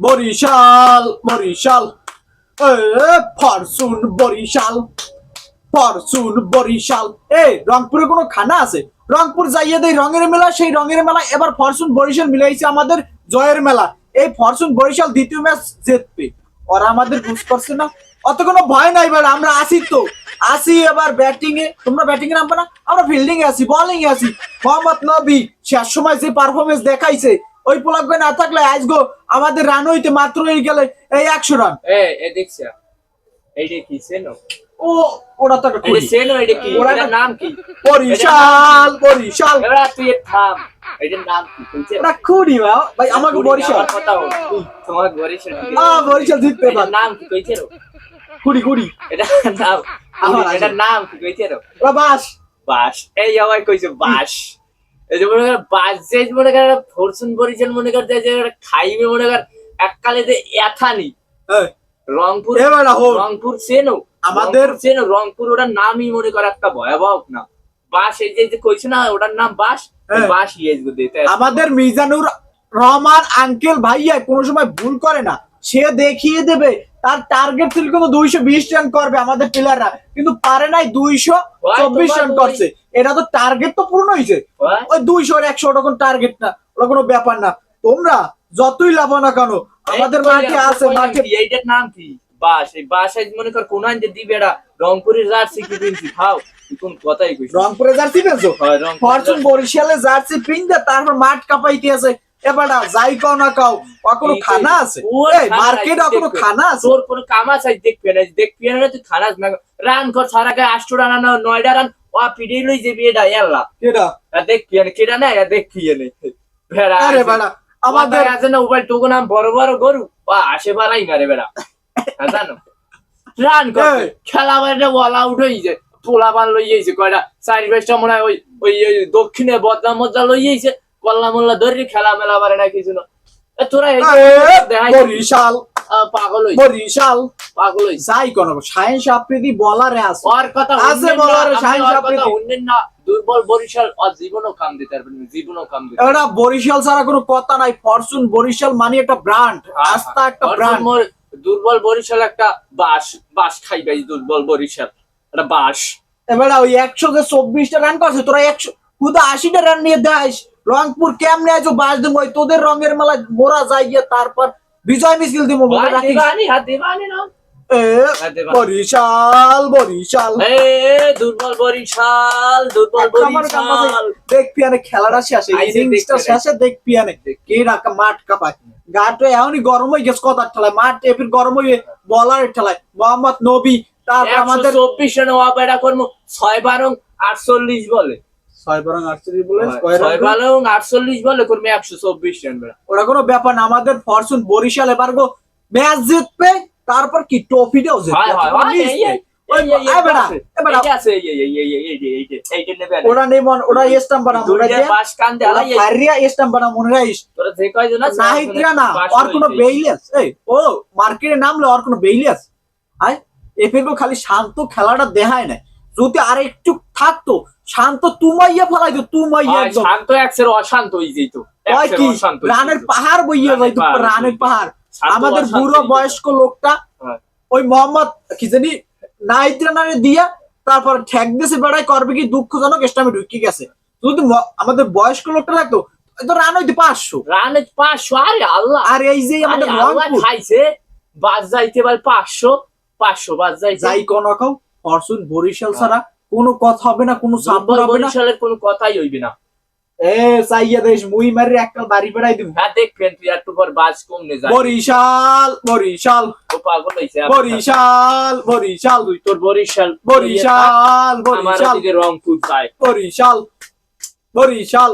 বরিশাল বরিশাল। এ Fortune Barishal. Fortune Barishal. এ, রংপুরে কোনো খানা আছে? রংপুর যাইয়ে দেই, রঙের মেলা, সেই রঙের মেলা। এবার ফরচুন বরিশাল মিলাইছে আমাদের জয়ের মেলা। এই ফরচুন বরিশাল দ্বিতীয় ম্যাচ জিতবে। ওরা আমাদের বুঝ করছে না। অত কোনো ভয় নাই এবার আমরা আসি তো। আসি এবার ব্যাটিং এ। তোমরা ব্যাটিং এ নামবে না? আমরা ফিল্ডিং এ আছি বোলিং এ আছি। মোহাম্মদ নবী শেষ সময় যে পারফরমেন্স দেখাইছে। ওই পোলাগ্য না থাকলে আজগো আমাদের রান হইতে মাত্র এই গেলে এই একশো রান ও ওরা তো নাম কি? বরিশাল বরিশাল। তুই থাম। নাম কি? ওরা খুঁড়ি ভাই। আমাকে বরিশাল। তোমার বরিশাল। বরিশাল জিততে নাম কি? কইছে খুঁড়ি খুঁড়ি এটা নাম আমার এটা নাম কি? কইছে বাস। বাস। এই আবার কইছে বাস। এই যে মনে কর যে মনে কর ফরচুন বরিশাল মনে কর যে খাইবে মনে কর এককালে যে এথানি। রংপুর এবার হোক। রংপুর সেনো আমাদের- রংপুর সেনো রংপুর ওটার নামই মনে কর একটা ভয়াবহ না। বাস এই যে কইছে না ওটার নাম বাস? হ্যাঁ। বাস দিতে আমাদের মিজানুর রহমান আঙ্কেল ভাইয়া কোনো সময় ভুল করে না। সে দেখিয়ে দেবে তার টার্গেট ছিল কিন্তু দুইশো বিশ রান করবে আমাদের প্লেয়াররা কিন্তু পারে নাই দুইশো চব্বিশ রান করছে। এটা তো টার্গেট তো পূর্ণ হয়েছে ওই দুইশো আর একশো ওটা কোনো টার্গেট না ওটা কোনো ব্যাপার না। তোমরা যতই লাভ না কেন আমাদের মাঠে আছে মাঠে এইটার নাম কি? বাস এই বাস মনে কর কোন আনতে দিবে এটা রংপুরের জার্সি কি পিনছি? খাও কোন কথাই কইছিস রংপুরে জার্সি হয় রংপুর ফরচুন বরিশালে জার্সি পিনতে তারপর মাঠ কাপাইতে আছে। এবারটা যাই কাও না কাও কোনো খানা আছে? মার্কেট কোনো খানা আছে? তোর কোনো কামা চাই দেখবি না দেখবি না তুই খানাস না রান কর সারা গায়ে আটশো রান নয়টা রান ও পিড়ি লই যাবি এটা এল্লা কেডা? দেখবি না না না ভেড়া আরে বেড়া আমাদের আছে না উপায় টুকু নাম বড় বড় গরু। বা আসে বাড়াই মারে বেড়া হ্যাঁ, জানো? রান কর খেলা বল আউট হয়ে যায় পোলা বান লই যাইছে কয়টা? চারি পাঁচটা মনে হয় ওই ওই দক্ষিণে বদলা মদলা লই যাইছে কল্লা মল্লা ধরে খেলা মেলা পারে না কিছু না তোরা বরিশাল। আহ, পাগল বরিশাল। পাগল যাই কোন সায়েন্স আপ্রীতি বলারে আছে। ওর কথা আছে উন্নয়ন বলার না, আমি সাইন্স ওর আপনি কথা দি- উন্নয়ন না। দুর্বল বরিশাল আর জীবনও কাম দিতে পারবেন না, জীবনও কাম দিতে এটা বরিশাল ছাড়া কোনো কথা নাই। ফরচুন বরিশাল মানে একটা ব্র্যান্ড আস্থা একটা ব্র্যান্ড। দুর্বল বরিশাল একটা বাস বাস খাইবে এই দুর্বল বরিশাল। একটা বাস এবার ওই একশো যে চব্বিশটা রান করছে তোরা একশো আশিটা রান নিয়ে দেয় রংপুর কেমনে আছো বাস দেবো ওই তোদের রঙের মেলায় মোরা যাই গিয়ে তারপর বিজয় মিছিল দিব। বরিশাল বরিশাল। দুর্বল বরিশাল বরিশাল। খেলাটা শেষে ইনিংসটা শেষে কে রাখা মাঠ কাপায়। গাটো এমনই গরম হয়ে গেছে কথার ঠেলায়। মাঠ এপির গরম হয়ে বলারের ঠেলায়। মোহাম্মদ নবী তারপর আমাদের চব্বিশ রানে ছয় বারং আটচল্লিশ বলে। ম্যাচ জিতবে তারপর রাইস কোনো ও মার্কেটে নামলে আর কোনো এফের খালি শান্ত খেলাটা দেখায় না যদি আর একটু থাকতো শান্ত তুমাইয়া ফেলাইতো তুমাইয়া একদম। শান্ত একসের অশান্ত হয়ে যেত কি? রানের পাহাড় বইয়া যাইতো রানের পাহাড়। আমাদের বুড়ো বয়স্ক লোকটা ওই মোহাম্মদ কি জানি নাইত্রা নামে দিয়া তারপর ঠেক দিয়েছে বেড়াই করবে কি দুঃখজনক স্টামে ঢুকে গেছে। যদি আমাদের বয়স্ক লোকটা লাগতো তো রান হইতে পাঁচশো। রানে পাঁচশো আরে আল্লাহ। আর এই যে আমাদের খাইছে বাস যাইতে পারে পাঁচশো পাঁচশো বাস যাইতে। যাই কোন খাও ফরচুন বরিশাল ছাড়া কোনো কথা হবে না কোনো সাপোর্ট হবে না। বরিশালের কোনো কথাই হইবে না। এ চাইয়া দেশ মুই মারি একটা বাড়ি বেড়াই দিব হ্যাঁ দেখবেন তুই একটু পর বাস কমনে যায়। বরিশাল বরিশাল। ও পাগল হইছে বরিশাল বরিশাল। তুই তোর বরিশাল বরিশাল আমার বরিশাল। দিকে রংপুর যায়। বরিশাল বরিশাল।